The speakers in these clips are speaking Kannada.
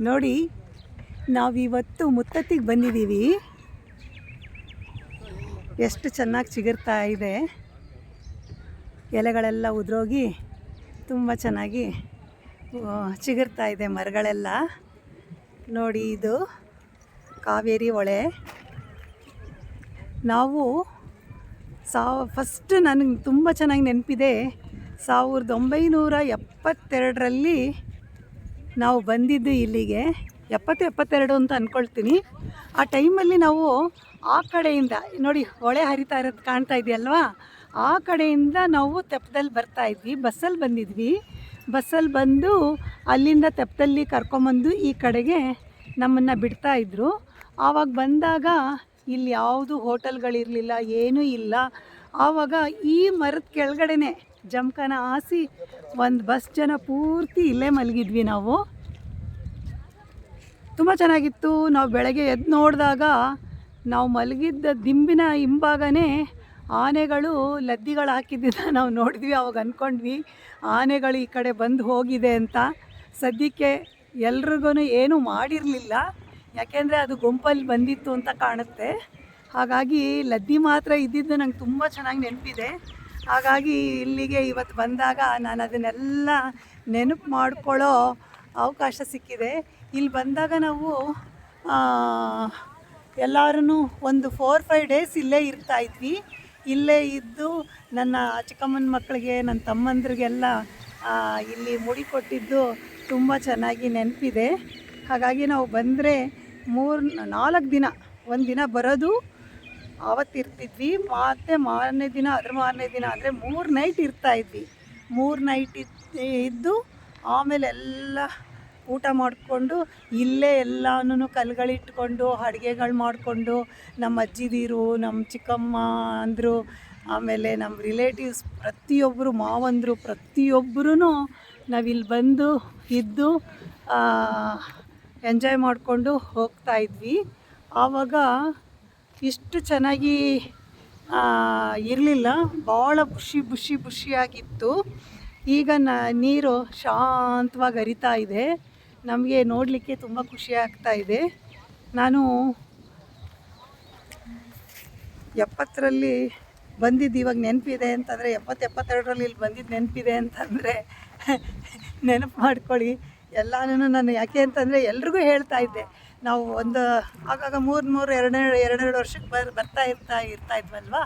ನೋಡಿ, ನಾವಿವತ್ತು ಮುತ್ತತ್ತಿಗೆ ಬಂದಿದ್ದೀವಿ. ಎಷ್ಟು ಚೆನ್ನಾಗಿ ಚಿಗುರ್ತಾ ಇದೆ. ಎಲೆಗಳೆಲ್ಲ ಉದುರೋಗಿ ತುಂಬ ಚೆನ್ನಾಗಿ ಚಿಗಿರ್ತಾ ಇದೆ ಮರಗಳೆಲ್ಲ. ನೋಡಿ ಇದು ಕಾವೇರಿ ಹೊಳೆ. ನಾವು ಸಾ ಫಸ್ಟ್ ನನಗೆ ತುಂಬ ಚೆನ್ನಾಗಿ ನೆನಪಿದೆ. ಸಾವಿರದ ಒಂಬೈನೂರ ಎಪ್ಪತ್ತೆರಡರಲ್ಲಿ ನಾವು ಬಂದಿದ್ದು ಇಲ್ಲಿಗೆ ಎಪ್ಪತ್ತು, ಎಪ್ಪತ್ತೆರಡು ಅಂತ ಅಂದ್ಕೊಳ್ತೀನಿ ಆ ಟೈಮಲ್ಲಿ ನಾವು ಆ ಕಡೆಯಿಂದ, ನೋಡಿ ಹೊಳೆ ಹರಿತಾ ಇರೋದು ಕಾಣ್ತಾ ಇದೆಯಲ್ವಾ? ಆ ಕಡೆಯಿಂದ ನಾವು ತೆಪ್ಪದಲ್ಲಿ ಬರ್ತಾ ಇದ್ವಿ, ಬಸ್ಸಲ್ಲಿ ಬಂದಿದ್ವಿ. ಬಸ್ಸಲ್ಲಿ ಬಂದು ಅಲ್ಲಿಂದ ತೆಪ್ಪದಲ್ಲಿ ಕರ್ಕೊಂಬಂದು ಈ ಕಡೆಗೆ ನಮ್ಮನ್ನು ಬಿಡ್ತಾ ಇದ್ದರು ಆವಾಗ ಬಂದಾಗ ಇಲ್ಲಿ ಯಾವುದು ಹೋಟೆಲ್ಗಳಿರಲಿಲ್ಲ, ಏನೂ ಇಲ್ಲ. ಆವಾಗ ಈ ಮರದ ಕೆಳಗಡೆನೆ ಜಮಖಾನ ಹಾಸಿ ಒಂದು ಬಸ್ ಜನ ಪೂರ್ತಿ ಇಲ್ಲೇ ಮಲಗಿದ್ವಿ ನಾವು. ತುಂಬ ಚೆನ್ನಾಗಿತ್ತು. ನಾವು ಬೆಳಗ್ಗೆ ಎದ್ದು ನೋಡಿದಾಗ ನಾವು ಮಲಗಿದ್ದ ದಿಂಬಿನ ಹಿಂಭಾಗನೇ ಆನೆಗಳು ಲದ್ದಿಗಳು ಹಾಕಿದ್ದಿದ್ದ ನಾವು ನೋಡಿದ್ವಿ, ಅವಾಗ ಅಂದ್ಕೊಂಡ್ವಿ ಆನೆಗಳು ಈ ಕಡೆ ಬಂದು ಹೋಗಿದೆ ಅಂತ. ಸದ್ಯಕ್ಕೆ ಎಲ್ರಿಗೂ ಏನೂ ಮಾಡಿರಲಿಲ್ಲ. ಯಾಕೆಂದರೆ ಅದು ಗುಂಪಲ್ಲಿ ಬಂದಿತ್ತು ಅಂತ ಕಾಣುತ್ತೆ. ಹಾಗಾಗಿ ಲದ್ದಿ ಮಾತ್ರ ಇದ್ದಿದ್ದು ನಂಗೆ ತುಂಬ ಚೆನ್ನಾಗಿ ನೆನಪಿದೆ. ಹಾಗಾಗಿ ಇಲ್ಲಿಗೆ ಇವತ್ತು ಬಂದಾಗ ನಾನು ಅದನ್ನೆಲ್ಲ ನೆನಪು ಮಾಡ್ಕೊಳ್ಳೋ ಅವಕಾಶ ಸಿಕ್ಕಿದೆ. ಇಲ್ಲಿ ಬಂದಾಗ ನಾವು ಎಲ್ಲರೂ ಒಂದು ಫೋರ್ ಫೈವ್ ಡೇಸ್ ಇಲ್ಲೇ ಇರ್ತಾ ಇದ್ವಿ. ಇಲ್ಲೇ ಇದ್ದು ನನ್ನ ಚಿಕ್ಕಮ್ಮನ ಮಕ್ಕಳಿಗೆ, ನನ್ನ ತಮ್ಮಂದ್ರಿಗೆಲ್ಲ ಇಲ್ಲಿ ಮುಡಿ ಕೊಟ್ಟಿದ್ದು ತುಂಬ ಚೆನ್ನಾಗಿ ನೆನಪಿದೆ. ಹಾಗಾಗಿ ನಾವು ಬಂದರೆ ಮೂರು ನಾಲ್ಕು ದಿನ, ಒಂದು ದಿನ ಬರೋದು ಆವತ್ತು ಇರ್ತಿದ್ವಿ ಮತ್ತೆ ಮಾರನೇ ದಿನ, ಅದ್ರ ಮಾರನೇ ದಿನ ಅಂದರೆ ಮೂರು ನೈಟ್ ಇರ್ತಾ ಇದ್ವಿ. ಮೂರು ನೈಟ್ ಇದ್ದು ಆಮೇಲೆ ಎಲ್ಲ ಊಟ ಮಾಡಿಕೊಂಡು ಇಲ್ಲೇ ಎಲ್ಲನೂ ಕಲ್ಗಳಿಟ್ಕೊಂಡು ಅಡುಗೆಗಳು ಮಾಡಿಕೊಂಡು ನಮ್ಮ ಅಜ್ಜಿದೀರು ನಮ್ಮ ಚಿಕ್ಕಮ್ಮ ಅಂದರು, ಆಮೇಲೆ ನಮ್ಮ ರಿಲೇಟಿವ್ಸ್ ಪ್ರತಿಯೊಬ್ಬರು ಮಾವಂದರು ಪ್ರತಿಯೊಬ್ಬರೂ ನಾವಿಲ್ಲಿ ಬಂದು, ಇದ್ದು ಎಂಜಾಯ್ ಮಾಡಿಕೊಂಡು ಹೋಗ್ತಾ ಇದ್ವಿ. ಆವಾಗ ಇಷ್ಟು ಚೆನ್ನಾಗಿ ಇರಲಿಲ್ಲ. ಭಾಳ ಖುಷಿ ಬುಷಿ ಖುಷಿಯಾಗಿತ್ತು. ಈಗ ನೀರು ಶಾಂತವಾಗಿ ಹರಿತಾ ಇದೆ. ನಮಗೆ ನೋಡಲಿಕ್ಕೆ ತುಂಬ ಖುಷಿ ಆಗ್ತಾ ಇದೆ. ನಾನು ಎಪ್ಪತ್ತರಲ್ಲಿ ಬಂದಿದ್ದು ಇವಾಗ ನೆನಪಿದೆ ಅಂತಂದರೆ ಎಪ್ಪತ್ತು ಎಪ್ಪತ್ತೆರಡರಲ್ಲಿ ಇಲ್ಲಿ ಬಂದಿದ್ದು ನೆನಪಿದೆ ಅಂತಂದರೆ, ನೆನಪು ಮಾಡ್ಕೊಳ್ಳಿ. ಎಲ್ಲನೂ ನಾನು ಯಾಕೆ ಅಂತಂದರೆ, ಎಲ್ರಿಗೂ ಹೇಳ್ತಾ ಇದ್ದೆ. ನಾವು ಒಂದು ಆಗಾಗ ಮೂರು ಮೂರು ಎರಡೆರಡು ಎರಡೆರಡು ವರ್ಷಕ್ಕೆ ಬರ್, ಬರ್ತಾ ಇರ್ತಾ ಇರ್ತಾ ಇದ್ವಲ್ವ?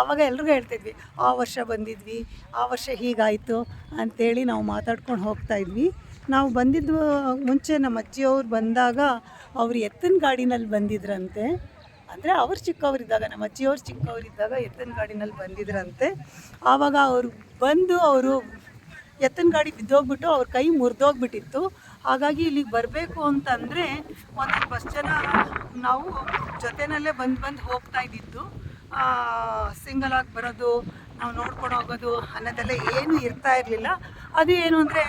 ಆವಾಗ ಎಲ್ರಿಗೂ ಹೇಳ್ತಿದ್ವಿ, ಆ ವರ್ಷ ಬಂದಿದ್ವಿ, ಆ ವರ್ಷ ಹೀಗಾಯಿತು ಅಂಥೇಳಿ ನಾವು ಮಾತಾಡ್ಕೊಂಡು ಹೋಗ್ತಾ ಇದ್ವಿ. ನಾವು ಬಂದಿದ್ದು ಮುಂಚೆ ನಮ್ಮ ಅಜ್ಜಿಯವ್ರು ಬಂದಾಗ ಅವ್ರು ಎತ್ತಿನ ಗಾಡಿನಲ್ಲಿ ಬಂದಿದ್ರಂತೆ. ಅಂದರೆ ಅವ್ರು ಚಿಕ್ಕವರಿದ್ದಾಗ, ನಮ್ಮ ಅಜ್ಜಿಯವ್ರು ಚಿಕ್ಕವರಿದ್ದಾಗ ಎತ್ತಿನ ಗಾಡಿನಲ್ಲಿ ಬಂದಿದ್ರಂತೆ. ಆವಾಗ ಅವರು ಬಂದು ಅವರು ಎತ್ತಿನ ಗಾಡಿ ಬಿದ್ದೋಗ್ಬಿಟ್ಟು ಅವ್ರ ಕೈ ಮುರಿದೋಗ್ಬಿಟ್ಟಿತ್ತು. ಹಾಗಾಗಿ ಇಲ್ಲಿಗೆ ಬರಬೇಕು ಅಂತಂದರೆ ಒಂದು ಬಸ್ ಜನ ನಾವು ಜೊತೆಯಲ್ಲೇ ಬಂದು ಬಂದು ಹೋಗ್ತಾ ಇದ್ದಿದ್ದು. ಸಿಂಗಲ್ ಆಗಿ ಬರೋದು, ನಾವು ನೋಡ್ಕೊಂಡು ಹೋಗೋದು ಅನ್ನೋದೆಲ್ಲ ಏನೂ ಇರ್ತಾ ಇರಲಿಲ್ಲ. ಅದು ಏನು ಅಂದರೆ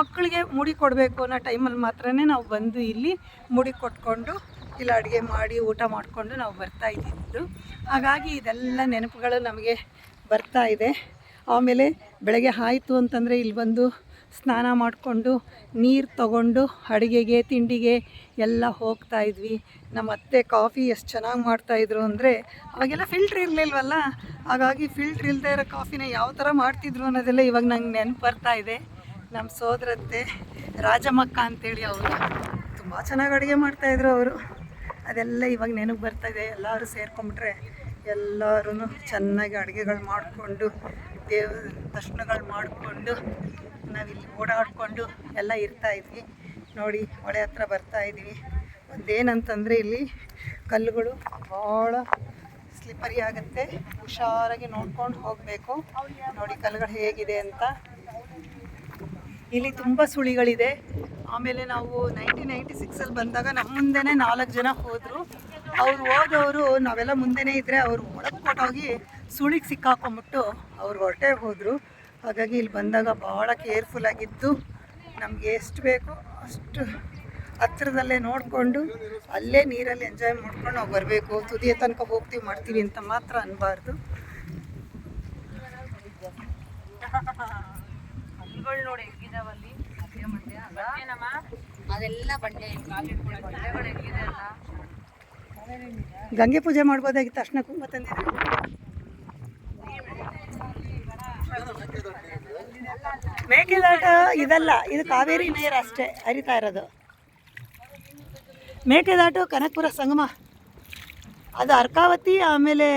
ಮಕ್ಕಳಿಗೆ ಮುಡಿ ಕೊಡಬೇಕು ಅನ್ನೋ ಟೈಮಲ್ಲಿ ಮಾತ್ರ ನಾವು ಬಂದು ಇಲ್ಲಿ ಮುಡಿ ಕೊಟ್ಕೊಂಡು ಇಲ್ಲ ಅಡುಗೆ ಮಾಡಿ ಊಟ ಮಾಡಿಕೊಂಡು ನಾವು ಬರ್ತಾ ಇದ್ದಿದ್ದು. ಹಾಗಾಗಿ ಇದೆಲ್ಲ ನೆನಪುಗಳು ನಮಗೆ ಬರ್ತಾ ಇದೆ. ಆಮೇಲೆ ಬೆಳಗ್ಗೆ ಆಯಿತು ಅಂತಂದರೆ ಇಲ್ಲಿ ಬಂದು ಸ್ನಾನ ಮಾಡಿಕೊಂಡು ನೀರು ತಗೊಂಡು ಅಡುಗೆಗೆ, ತಿಂಡಿಗೆ ಎಲ್ಲ ಹೋಗ್ತಾ ಇದ್ವಿ. ನಮ್ಮ ಅತ್ತೆ ಕಾಫಿ ಎಷ್ಟು ಚೆನ್ನಾಗಿ ಮಾಡ್ತಾಯಿದ್ರು ಅಂದರೆ ಅವಾಗೆಲ್ಲ ಫಿಲ್ಟ್ರ್ ಇರಲಿಲ್ವಲ್ಲ? ಹಾಗಾಗಿ ಫಿಲ್ಟ್ರ್ ಇಲ್ಲದೆ ಇರೋ ಕಾಫಿನ ಯಾವ ಥರ ಮಾಡ್ತಿದ್ರು ಅನ್ನೋದೆಲ್ಲ ಇವಾಗ ನಂಗೆ ನೆನಪು ಬರ್ತಾ ಇದೆ. ನಮ್ಮ ಸೋದರತ್ತೆ ರಾಜಮಕ್ಕ ಅಂತೇಳಿ ಅವರು. ತುಂಬ ಚೆನ್ನಾಗಿ ಅಡುಗೆ ಮಾಡ್ತಾಯಿದ್ರು ಅವರು. ಅದೆಲ್ಲ ಇವಾಗ ನೆನಪು ಬರ್ತಾಯಿದೆ ಎಲ್ಲರೂ ಸೇರ್ಕೊಂಬಿಟ್ರೆ ಎಲ್ಲರೂ ಚೆನ್ನಾಗಿ ಅಡುಗೆಗಳು ಮಾಡಿಕೊಂಡು ದೇವ ದರ್ಶನಗಳು ಮಾಡಿಕೊಂಡು, ನಾವಿಲ್ಲಿ ಓಡಾಡಿಕೊಂಡು ಎಲ್ಲ ಇರ್ತಾ ಇದ್ವಿ. ನೋಡಿ ಹೊಳೆ ಹತ್ರ ಬರ್ತಾ ಇದ್ದೀವಿ. ಒಂದೇನಂತಂದರೆ ಇಲ್ಲಿ ಕಲ್ಲುಗಳು ಭಾಳ ಸ್ಲಿಪ್ಪರಿ ಆಗುತ್ತೆ. ಹುಷಾರಾಗಿ ನೋಡ್ಕೊಂಡು ಹೋಗಬೇಕು. ನೋಡಿ, ಕಲ್ಲುಗಳು ಹೇಗಿದೆ ಅಂತ. ಇಲ್ಲಿ ತುಂಬ ಸುಳಿಗಳಿದೆ. ಆಮೇಲೆ ನಾವು ನೈನ್ಟೀನ್ ನೈಂಟಿ ಸಿಕ್ಸಲ್ಲಿ ಬಂದಾಗ ನಮ್ಮ ಮುಂದೆನೇ ನಾಲ್ಕು ಜನ ಹೋದರು. ಅವ್ರು ಹೋದವರು ನಾವೆಲ್ಲ ಮುಂದೆನೇ ಇದ್ದರೆ ಅವರು ಒಳಗೆ ಕೊಟ್ಟೋಗಿ ಸುಳಿಗೆ ಸಿಕ್ಕಾಕೊಂಬಿಟ್ಟು ಅವ್ರು ಹೊರಟೆ ಹೋದರು. ಹಾಗಾಗಿ ಇಲ್ಲಿ ಬಂದಾಗ ಭಾಳ ಕೇರ್ಫುಲ್ಲಾಗಿದ್ದು ನಮಗೆ ಎಷ್ಟು ಬೇಕೋ ಅಷ್ಟು ಹತ್ರದಲ್ಲೇ ನೋಡಿಕೊಂಡು ಅಲ್ಲೇ ನೀರಲ್ಲಿ ಎಂಜಾಯ್ ಮಾಡ್ಕೊಂಡು ನಾವು ಬರಬೇಕು. ತುದಿಯ ತನಕ ಹೋಗ್ತೀವಿ ಮಾಡ್ತೀವಿ ಅಂತ ಮಾತ್ರ ಅನ್ನಬಾರ್ದು ನೋಡಿ ಹೆಂಗಿದಾವಲ್ಲಿ? ಅದೆಲ್ಲ ಬಂಡೆ ಗಂಗೆ ಪೂಜೆ ಮಾಡ್ಬೋದಾಗಿತ್ತು ತಕ್ಷಣ ಕುಂಕುಮ ತಂದಿದ್ದೆ. ಮೇಕೆದಾಟ ಇದಲ್ಲ ಇದು ಕಾವೇರಿ ನೀರು ಅಷ್ಟೇ ಹರಿತಾ ಇರೋದು. ಮೇಕೆದಾಟು ಕನಕಪುರ ಸಂಗಮ. ಅದು ಅರ್ಕಾವತಿ ಆಮೇಲೆ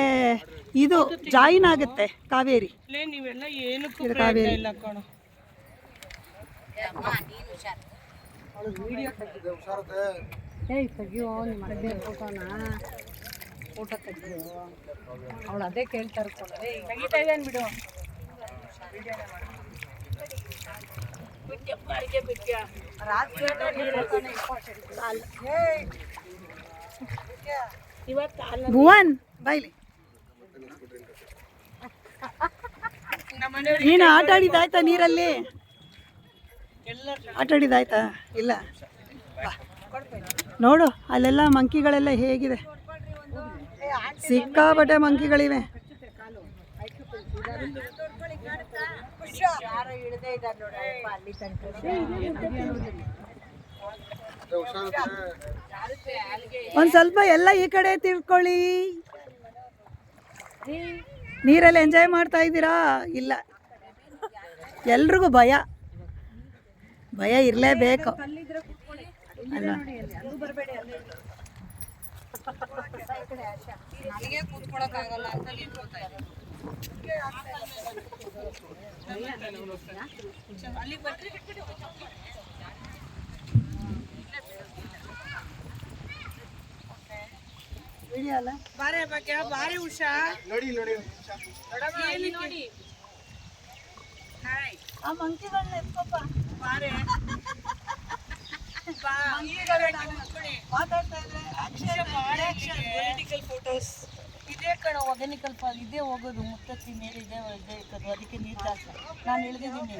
ಇದು ಜಾಯಿನ್ ಆಗುತ್ತೆ ಕಾವೇರಿ. ನೀವೆಲ್ಲ ಕಾವೇರಿ. ಇಲ್ಲ ಕಣೋ. ಅಮ್ಮ ನೀನು ಹುಷಾರು. ಏಯ್ ನಿಮ್ಮ ಅವಳು ಅದೇ ಕೇಳ್ತಾ ತೆಗಿತಾ ಬಿಡು ಭುವನ್ ಬೈಲಿ ನೀನು ಆಟ ಆಡಿದಾಯ್ತಾ ನೀರಲ್ಲಿ? ಆಟ ಆಡಿದಾಯ್ತಾ ಇಲ್ಲ. ನೋಡು, ಅಲ್ಲೆಲ್ಲ ಮಂಕಿಗಳೆಲ್ಲ ಹೇಗಿದೆ? ಸಿಕ್ಕಾಪಟ್ಟೆ ಮಂಕಿಗಳಿವೆ. ಒಂದ್ ಸ್ವಲ್ಪ ಎಲ್ಲ ಈ ಕಡೆ ತಿಳ್ಕೊಳ್ಳಿ. ನೀರಲ್ಲಿ ಎಂಜಾಯ್ ಮಾಡ್ತಾ ಇದ್ದೀರಾ? ಇಲ್ಲ. ಎಲ್ರಿಗೂ ಭಯ. ಭಯ ಇರಲೇಬೇಕು. ಅಲ್ಲ. ನನಗೆ ಕೂತ್ಕೊಳಕ್ಕಾಗಲ್ಲ ಅಂತ ನಿಂತ್ಕೊತಾ ಇದ್ದೀನಿ. ವಿಡಿಯೋ ಅಲ್ಲ ಬಾರೆ ಬಗ್ಗೆ ಬಾರಿ ಉಷಾ. ಆ ಮಂಕಿಗಳನ್ನ ಎತ್ಕೊಪ್ಪ. ಬಾರೆ. ಮಾತಾಡ್ತಾ ಇದ್ರೆ ಪೊಲಿಟಿಕಲ್ ಫೋಟೋಸ್ ಇದೇ. ಹೋಗೋದು. ಮುತ್ತತ್ತಿ ಮೇಲೆ ಇದೆ ಇದೆ ಇಕ್ಕದು ಅದಕ್ಕೆ ನೀರು ಜಾಸ್ತಿ ನಾನು ಇಳಿದಿದ್ದೀನಿ